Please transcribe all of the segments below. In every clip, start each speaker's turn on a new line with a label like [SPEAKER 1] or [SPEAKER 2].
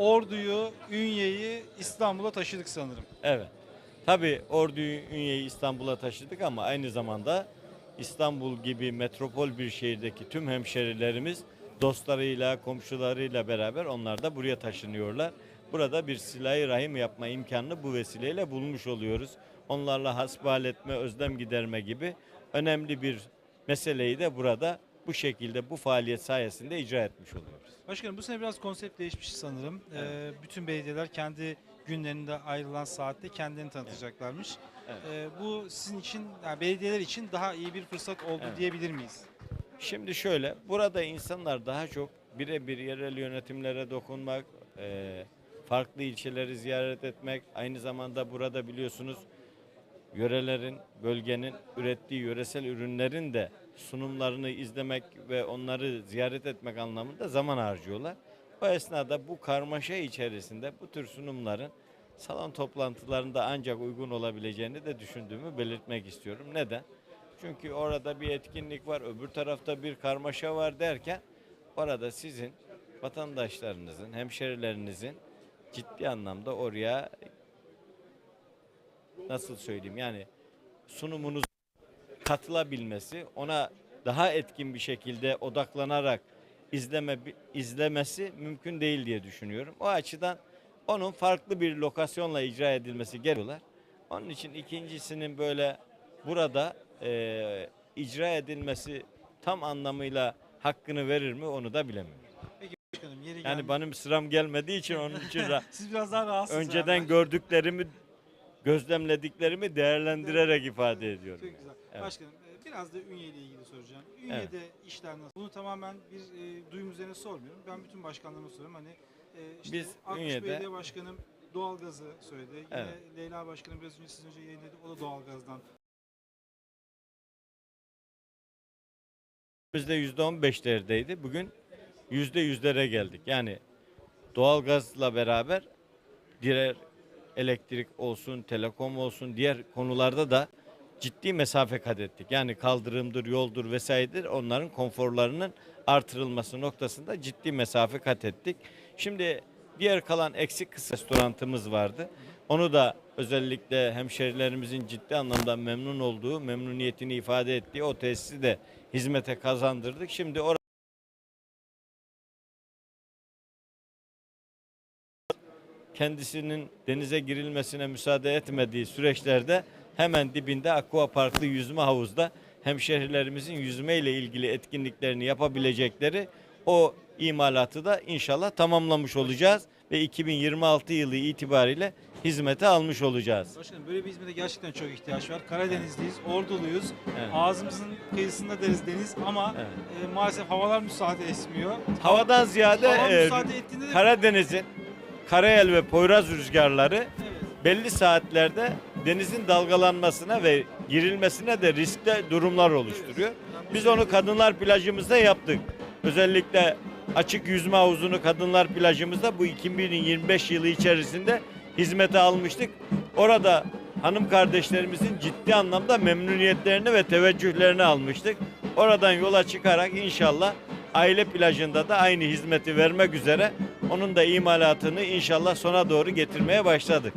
[SPEAKER 1] Ordu'yu, Ünye'yi İstanbul'a taşıdık sanırım.
[SPEAKER 2] Evet. Tabii Ordu'yu, Ünye'yi İstanbul'a taşıdık ama aynı zamanda İstanbul gibi metropol bir şehirdeki tüm hemşerilerimiz dostlarıyla, komşularıyla beraber onlar da buraya taşınıyorlar. Burada bir silah rahim yapma imkanını bu vesileyle bulmuş oluyoruz. Onlarla hasbihal etme, özlem giderme gibi önemli bir meseleyi de burada bu şekilde bu faaliyet sayesinde icra etmiş oluyoruz.
[SPEAKER 1] Başkanım bu sene biraz konsept değişmiş sanırım. Ee, bütün belediyeler kendi günlerinde ayrılan saatte kendilerini tanıtacaklarmış.
[SPEAKER 2] Evet.
[SPEAKER 1] Ee, bu sizin için, yani belediyeler için daha iyi bir fırsat oldu
[SPEAKER 2] Evet.
[SPEAKER 1] diyebilir miyiz?
[SPEAKER 2] Şimdi şöyle, burada insanlar daha çok birebir yerel yönetimlere dokunmak, eee, farklı ilçeleri ziyaret etmek, aynı zamanda burada biliyorsunuz yörelerin, bölgenin ürettiği yöresel ürünlerin de sunumlarını izlemek ve onları ziyaret etmek anlamında zaman harcıyorlar. O esnada bu karmaşa içerisinde bu tür sunumların salon toplantılarında ancak uygun olabileceğini de düşündüğümü belirtmek istiyorum. Neden? Çünkü orada bir etkinlik var, öbür tarafta bir karmaşa var derken orada sizin vatandaşlarınızın, hemşerilerinizin ciddi anlamda oraya nasıl söyleyeyim yani sunumunuz katılabilmesi, ona daha etkin bir şekilde odaklanarak izleme izlemesi mümkün değil diye düşünüyorum. O açıdan onun farklı bir lokasyonla icra edilmesi gerekiyorlar. Onun için ikincisinin böyle burada eee, icra edilmesi tam anlamıyla hakkını verir mi onu da bilemiyorum.
[SPEAKER 1] Başkanım yeri
[SPEAKER 2] Yani
[SPEAKER 1] geldi.
[SPEAKER 2] benim sıram gelmediği için onun için ra-
[SPEAKER 1] Siz biraz daha rahatsınız.
[SPEAKER 2] önceden
[SPEAKER 1] herhalde.
[SPEAKER 2] gördüklerimi gözlemlediklerimi değerlendirerek ifade ediyorum.
[SPEAKER 1] Çok güzel.
[SPEAKER 2] Evet.
[SPEAKER 1] Başkanım e, biraz da Ünye ile ilgili soracağım. Ünye'de işler nasıl? Bunu tamamen bir e, duyum üzerine sormuyorum. Ben bütün başkanlarıma soruyorum. Hani e, işte
[SPEAKER 2] Biz
[SPEAKER 1] Akkuş
[SPEAKER 2] Ünye'de-
[SPEAKER 1] Belediye Başkanım doğalgazı söyledi. Yine
[SPEAKER 2] Evet.
[SPEAKER 1] Leyla Başkanım biraz önce siz önce yayınladı. O da doğalgazdan.
[SPEAKER 2] Bizde yüzde on beşlerdeydi. Bugün yüzde yüzlere geldik. Yani doğalgazla beraber diğer elektrik olsun, telekom olsun, diğer konularda da ciddi mesafe kat ettik. Yani kaldırımdır, yoldur vesairedir onların konforlarının artırılması noktasında ciddi mesafe kat ettik. Şimdi diğer kalan eksik kısa restorantımız vardı. Onu da özellikle hemşerilerimizin ciddi anlamda memnun olduğu, memnuniyetini ifade ettiği o tesisi de hizmete kazandırdık. Şimdi orada kendisinin denize girilmesine müsaade etmediği süreçlerde hemen dibinde Aqua Parklı yüzme havuzda hemşehrilerimizin yüzme ile ilgili etkinliklerini yapabilecekleri o imalatı da inşallah tamamlamış olacağız ve 2026 yılı itibariyle hizmete almış olacağız.
[SPEAKER 1] Başkanım böyle bir hizmete gerçekten çok ihtiyaç var. Karadenizliyiz, Orduluyuz.
[SPEAKER 2] Evet.
[SPEAKER 1] Ağzımızın kıyısında deriz deniz ama
[SPEAKER 2] Evet.
[SPEAKER 1] e, maalesef havalar müsaade etmiyor.
[SPEAKER 2] Havadan ziyade
[SPEAKER 1] Hava
[SPEAKER 2] e, Karadeniz'in Karayel ve Poyraz rüzgarları belli saatlerde denizin dalgalanmasına ve girilmesine de riskli durumlar oluşturuyor. Biz onu kadınlar plajımızda yaptık. Özellikle açık yüzme havuzunu kadınlar plajımızda bu 2025 yılı içerisinde hizmete almıştık. Orada hanım kardeşlerimizin ciddi anlamda memnuniyetlerini ve teveccühlerini almıştık. Oradan yola çıkarak inşallah aile plajında da aynı hizmeti vermek üzere onun da imalatını inşallah sona doğru getirmeye başladık.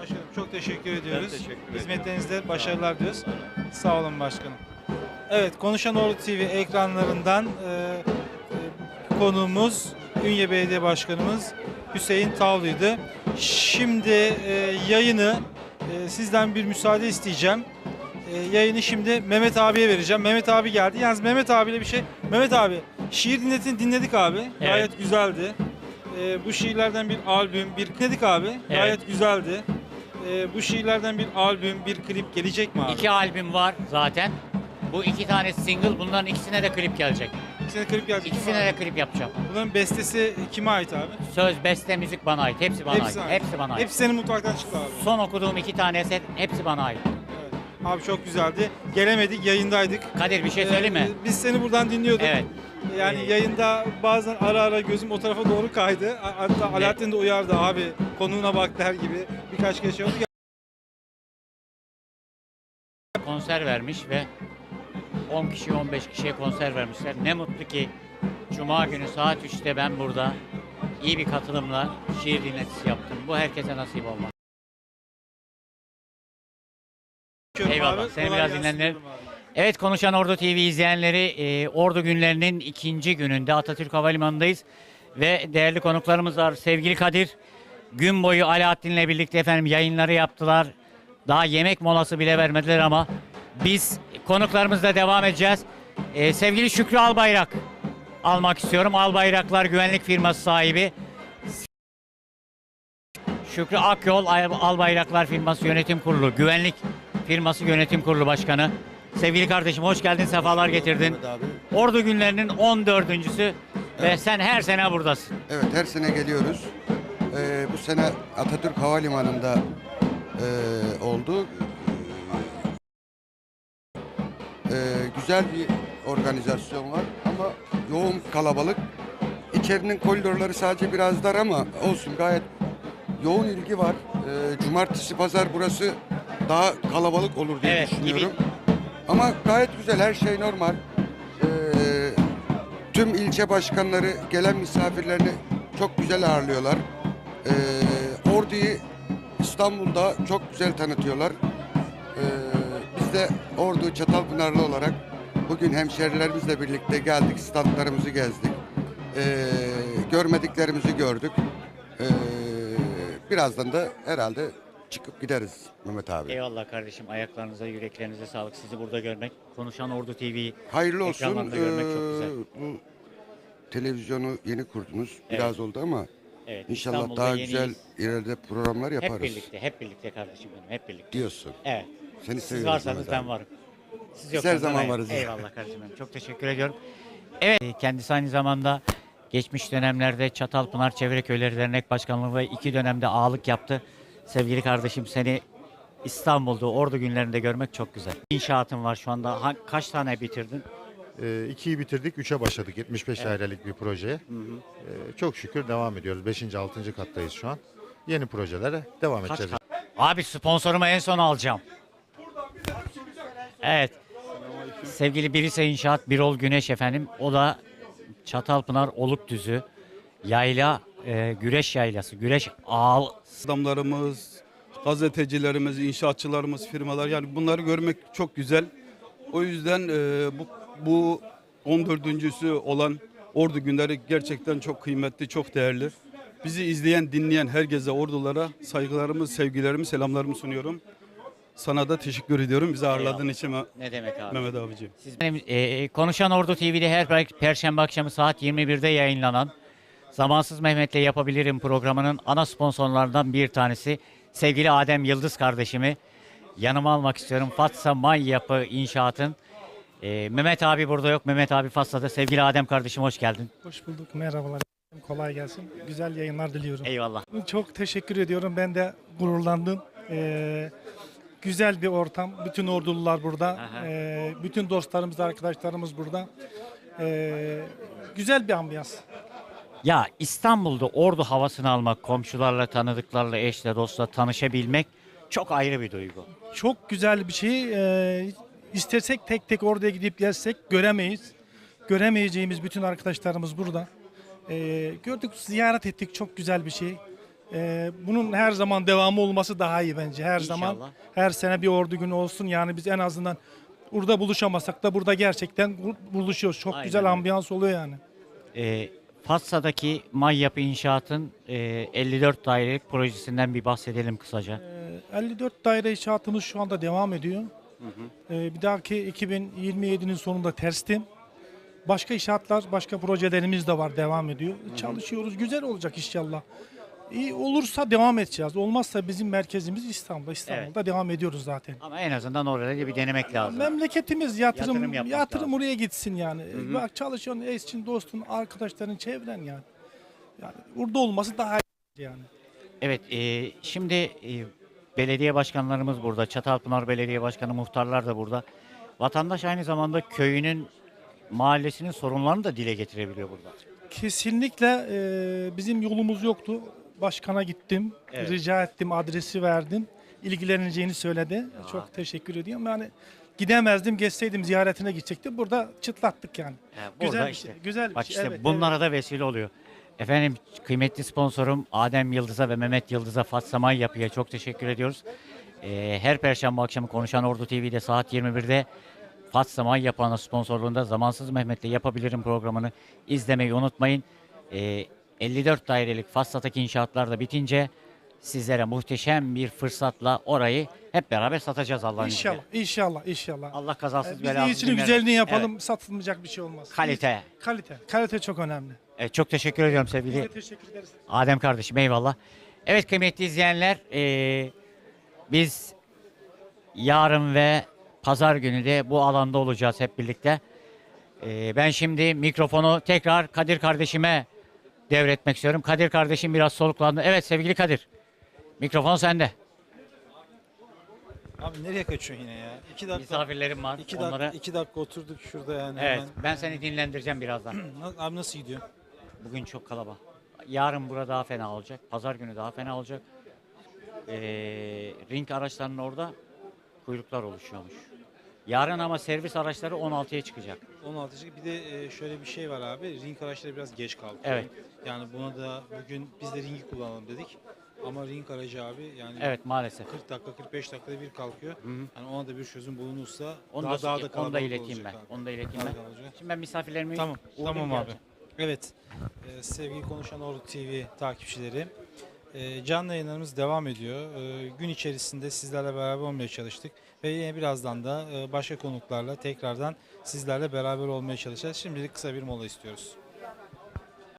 [SPEAKER 1] Başkanım çok teşekkür ediyoruz.
[SPEAKER 2] teşekkür ederim.
[SPEAKER 1] Hizmetlerinizde başarılar diliyoruz. Sağ olun başkanım. Evet, Konuşan Ordu TV ekranlarından e, e, konuğumuz Ünye Belediye Başkanımız Hüseyin Tavlı'ydı. Şimdi e, yayını e, sizden bir müsaade isteyeceğim. E, yayını şimdi Mehmet abiye vereceğim. Mehmet abi geldi. Yalnız Mehmet abiyle bir şey. Mehmet abi, şiir dinletini dinledik abi. Gayet güzeldi. E, bu şiirlerden bir albüm, bir dinledik abi. Gayet güzeldi. E, bu şiirlerden bir albüm, bir klip gelecek mi abi?
[SPEAKER 3] İki albüm var zaten. Bu iki tane single, bunların ikisine de klip gelecek.
[SPEAKER 1] İkisine klip gelecek.
[SPEAKER 3] İkisine de klip yapacağım.
[SPEAKER 1] Bunların bestesi kime ait abi?
[SPEAKER 3] Söz, beste, müzik bana ait. Hepsi bana
[SPEAKER 1] Hepsi
[SPEAKER 3] ait.
[SPEAKER 1] ait.
[SPEAKER 3] Hepsi bana ait.
[SPEAKER 1] Hepsi senin mutfaktan çıktı abi.
[SPEAKER 3] Son okuduğum iki tane eser hepsi bana ait.
[SPEAKER 1] Evet. Abi çok güzeldi. Gelemedik, yayındaydık.
[SPEAKER 3] Kadir bir şey söyleyeyim mi?
[SPEAKER 1] Ee, Biz seni buradan dinliyorduk.
[SPEAKER 3] Evet.
[SPEAKER 1] Yani yayında bazen ara ara gözüm o tarafa doğru kaydı. Hatta Alaaddin de uyardı abi konuğuna bak der gibi birkaç kez şey oldu.
[SPEAKER 3] Konser vermiş ve 10 kişi 15 kişiye konser vermişler. Ne mutlu ki Cuma günü saat 3'te ben burada iyi bir katılımla şiir dinletisi yaptın. Bu herkese nasip olmaz. Eyvallah. Seni biraz
[SPEAKER 1] gelsin
[SPEAKER 3] dinlendir.
[SPEAKER 1] diyorum abi.
[SPEAKER 3] Evet Konuşan Ordu TV izleyenleri e, Ordu günlerinin ikinci gününde Atatürk Havalimanı'ndayız. Ve değerli konuklarımız var. Sevgili Kadir gün boyu Alaaddin'le birlikte efendim yayınları yaptılar. Daha yemek molası bile vermediler ama biz konuklarımızla devam edeceğiz. E, sevgili Şükrü Albayrak almak istiyorum. Albayraklar güvenlik firması sahibi. Şükrü Akyol Al- Albayraklar firması yönetim kurulu, güvenlik firması yönetim kurulu başkanı. Sevgili kardeşim hoş geldin, sefalar getirdin.
[SPEAKER 4] Evet abi.
[SPEAKER 3] Ordu günlerinin 14.sü ve sen her sene buradasın.
[SPEAKER 4] Evet her sene geliyoruz. Ee, bu sene Atatürk Havalimanı'nda ee, oldu. Ee, güzel bir organizasyon var ama yoğun kalabalık. İçerinin koridorları sadece biraz dar ama olsun gayet yoğun ilgi var. Ee, cumartesi pazar burası daha kalabalık olur diye
[SPEAKER 3] Evet,
[SPEAKER 4] düşünüyorum. Ama gayet güzel her şey normal. Ee, tüm ilçe başkanları gelen misafirlerini çok güzel ağırlıyorlar. Ee, Ordu'yu İstanbul'da çok güzel tanıtıyorlar. Ee, biz de Ordu Çatalpınarlı olarak bugün hemşerilerimizle birlikte geldik, standlarımızı gezdik. Ee, görmediklerimizi gördük. Ee, birazdan da herhalde çıkıp gideriz Mehmet abi.
[SPEAKER 3] Eyvallah kardeşim ayaklarınıza yüreklerinize sağlık sizi burada görmek. Konuşan Ordu TV'yi
[SPEAKER 4] Hayırlı olsun.
[SPEAKER 3] Ekranlarda görmek çok
[SPEAKER 4] Ee,
[SPEAKER 3] güzel.
[SPEAKER 4] Bu televizyonu yeni kurdunuz. Biraz oldu ama
[SPEAKER 3] evet,
[SPEAKER 4] inşallah
[SPEAKER 3] İstanbul'da
[SPEAKER 4] daha
[SPEAKER 3] yeniyiz.
[SPEAKER 4] güzel ileride programlar
[SPEAKER 3] Hep
[SPEAKER 4] yaparız.
[SPEAKER 3] birlikte, hep birlikte kardeşim benim, hep birlikte.
[SPEAKER 4] Diyorsun.
[SPEAKER 3] Evet.
[SPEAKER 4] Seni
[SPEAKER 3] Siz
[SPEAKER 4] seviyoruz
[SPEAKER 3] varsanız
[SPEAKER 4] Mehmet
[SPEAKER 3] ben
[SPEAKER 4] abi.
[SPEAKER 3] varım. Siz yoksanız
[SPEAKER 4] her zaman
[SPEAKER 3] ben-
[SPEAKER 4] varız.
[SPEAKER 3] Eyvallah kardeşim benim. Çok teşekkür ediyorum. Evet, e, kendisi aynı zamanda geçmiş dönemlerde Çatalpınar Çevre Köyleri Dernek Başkanlığı ve iki dönemde ağalık yaptı. Sevgili kardeşim seni İstanbul'da Ordu günlerinde görmek çok güzel. İnşaatın var şu anda. Ha- kaç tane bitirdin?
[SPEAKER 5] Ee, ikiyi bitirdik, üçe başladık 75 dairelik bir projeye. Ee, çok şükür devam ediyoruz. 5. 6. kattayız şu an. Yeni projelere devam
[SPEAKER 3] Kaç
[SPEAKER 5] edeceğiz.
[SPEAKER 3] kat? Abi sponsorumu en son alacağım. Evet. Sevgili Birise İnşaat Birol Güneş efendim. O da Çatalpınar Olukdüzü Yayla e, Güreş Yaylası. Güreş Ağal
[SPEAKER 6] adamlarımız, gazetecilerimiz, inşaatçılarımız, firmalar yani bunları görmek çok güzel. O yüzden e, bu, bu 14.sü olan Ordu günleri gerçekten çok kıymetli, çok değerli. Bizi izleyen, dinleyen herkese, ordulara saygılarımı, sevgilerimi, selamlarımı sunuyorum. Sana da teşekkür ediyorum bizi ağırladığın için
[SPEAKER 3] ne demek abi?
[SPEAKER 6] Mehmet abiciğim.
[SPEAKER 3] Siz benim e, Konuşan Ordu TV'de her per- perşembe akşamı saat 21'de yayınlanan Zamansız Mehmet'le yapabilirim programının ana sponsorlarından bir tanesi sevgili Adem Yıldız kardeşimi yanıma almak istiyorum. Fatsa May Yapı İnşaat'ın e, Mehmet abi burada yok. Mehmet abi Fatsa'da. Sevgili Adem kardeşim hoş geldin.
[SPEAKER 7] Hoş bulduk. Merhabalar. Kolay gelsin. Güzel yayınlar diliyorum.
[SPEAKER 3] Eyvallah.
[SPEAKER 7] Çok teşekkür ediyorum. Ben de gururlandım. Ee, güzel bir ortam. Bütün ordulular burada. Ee, bütün dostlarımız, arkadaşlarımız burada. Ee, güzel bir ambiyans.
[SPEAKER 3] Ya İstanbul'da Ordu havasını almak, komşularla, tanıdıklarla, eşle, dostla tanışabilmek çok ayrı bir duygu.
[SPEAKER 7] Çok güzel bir şey. Ee, istesek tek tek oraya gidip gelsek göremeyiz. Göremeyeceğimiz bütün arkadaşlarımız burada. Ee, gördük, ziyaret ettik. Çok güzel bir şey. Ee, bunun her zaman devamı olması daha iyi bence. Her zaman
[SPEAKER 3] İnşallah.
[SPEAKER 7] her sene bir ordu günü olsun. Yani biz en azından burada buluşamasak da burada gerçekten bu- buluşuyoruz. Çok
[SPEAKER 3] Aynen
[SPEAKER 7] güzel ambiyans oluyor yani.
[SPEAKER 3] E, Fatsa'daki May Yapı İnşaat'ın e, 54 dairelik projesinden bir bahsedelim kısaca.
[SPEAKER 7] Ee, 54 daire inşaatımız şu anda devam ediyor. Ee, bir dahaki 2027'nin sonunda terstim. Başka inşaatlar, başka projelerimiz de var, devam ediyor. Çalışıyoruz, güzel olacak inşallah. İyi olursa devam edeceğiz. Olmazsa bizim merkezimiz İstanbul'da. İstanbul'da devam ediyoruz zaten.
[SPEAKER 3] Ama en azından orada da bir denemek lazım.
[SPEAKER 7] Memleketimiz yatırım
[SPEAKER 3] Yatırım
[SPEAKER 7] yatırım,
[SPEAKER 3] lazım.
[SPEAKER 7] oraya gitsin yani. Bak çalışıyorsun eşin, dostun, arkadaşların, çevren yani. Yani burada olması daha iyi yani.
[SPEAKER 3] Evet, e, şimdi e, belediye başkanlarımız burada. Çatalpınar Belediye Başkanı, muhtarlar da burada. Vatandaş aynı zamanda köyünün, mahallesinin sorunlarını da dile getirebiliyor burada.
[SPEAKER 7] Kesinlikle e, bizim yolumuz yoktu. Başkana gittim,
[SPEAKER 3] Evet.
[SPEAKER 7] rica ettim, adresi verdim. İlgileneceğini söyledi. Çok teşekkür ediyorum. Yani gidemezdim, geçseydim ziyaretine gidecektim. Burada çıtlattık yani.
[SPEAKER 3] Ha,
[SPEAKER 7] Güzel
[SPEAKER 3] burada
[SPEAKER 7] bir
[SPEAKER 3] işte.
[SPEAKER 7] şey, güzel bir
[SPEAKER 3] Bak
[SPEAKER 7] şey.
[SPEAKER 3] işte
[SPEAKER 7] evet,
[SPEAKER 3] bunlara da vesile oluyor. Efendim kıymetli sponsorum Adem Yıldız'a ve Mehmet Yıldız'a Fatsamay Yapı'ya çok teşekkür ediyoruz. Ee, her perşembe akşamı Konuşan Ordu TV'de saat 21'de Fatsamay Yapı'nın sponsorluğunda Zamansız Mehmet'le yapabilirim programını izlemeyi unutmayın. Ee, 54 dairelik Fas'taki inşaatlar da bitince sizlere muhteşem bir fırsatla orayı hep beraber satacağız Allah'ın
[SPEAKER 7] İnşallah,
[SPEAKER 3] izniyle.
[SPEAKER 7] inşallah, inşallah.
[SPEAKER 3] Allah kazasız
[SPEAKER 7] Ee, Biz
[SPEAKER 3] belasız
[SPEAKER 7] iyisini
[SPEAKER 3] günler-
[SPEAKER 7] güzelini yapalım,
[SPEAKER 3] Evet.
[SPEAKER 7] satılmayacak bir şey olmaz.
[SPEAKER 3] Kalite.
[SPEAKER 7] Kalite, kalite çok önemli.
[SPEAKER 3] Evet, çok teşekkür ediyorum sevgili
[SPEAKER 7] de teşekkür ederiz.
[SPEAKER 3] Adem kardeşim eyvallah. Evet kıymetli izleyenler eee, biz yarın ve pazar günü de bu alanda olacağız hep birlikte. Eee, ben şimdi mikrofonu tekrar Kadir kardeşime devretmek istiyorum. Kadir kardeşim biraz soluklandı. Evet sevgili Kadir. Mikrofon sende.
[SPEAKER 1] Abi nereye kaçıyorsun yine ya? İki dakika.
[SPEAKER 3] Misafirlerim var.
[SPEAKER 1] İki dakika,
[SPEAKER 3] Onlara...
[SPEAKER 1] iki dakika oturduk şurada yani.
[SPEAKER 3] Evet
[SPEAKER 1] hemen.
[SPEAKER 3] ben seni dinlendireceğim birazdan.
[SPEAKER 1] Abi nasıl gidiyor?
[SPEAKER 3] Bugün çok kalabalık. Yarın burada daha fena olacak. Pazar günü daha fena olacak. Ee, ring araçlarının orada kuyruklar oluşuyormuş. Yarın ama servis araçları 16'ya çıkacak.
[SPEAKER 1] 16. Bir de e, şöyle bir şey var abi. Ring araçları biraz geç kaldı.
[SPEAKER 3] Evet.
[SPEAKER 1] Yani buna da bugün biz de ringi kullanalım dedik. Ama ring aracı abi yani
[SPEAKER 3] Evet maalesef.
[SPEAKER 1] 40 dakika 45 dakikada bir kalkıyor.
[SPEAKER 3] Hı hı.
[SPEAKER 1] Yani ona da bir çözüm bulunursa
[SPEAKER 3] Onu
[SPEAKER 1] daha
[SPEAKER 3] da,
[SPEAKER 1] daha da
[SPEAKER 3] onu da
[SPEAKER 1] kalabalık
[SPEAKER 3] ileteyim ben.
[SPEAKER 1] olacak abi.
[SPEAKER 3] Onu da ileteyim ben.
[SPEAKER 1] olacak.
[SPEAKER 3] Şimdi ben misafirlerimi
[SPEAKER 1] Tamam.
[SPEAKER 3] uğurlayayım
[SPEAKER 1] Tamam abi.
[SPEAKER 3] geleceğim.
[SPEAKER 1] Evet. Ee, sevgili Konuşan Ordu TV takipçileri. E, canlı yayınlarımız devam ediyor. E, gün içerisinde sizlerle beraber olmaya çalıştık. Ve yine birazdan da e, başka konuklarla tekrardan sizlerle beraber olmaya çalışacağız. Şimdilik kısa bir mola istiyoruz.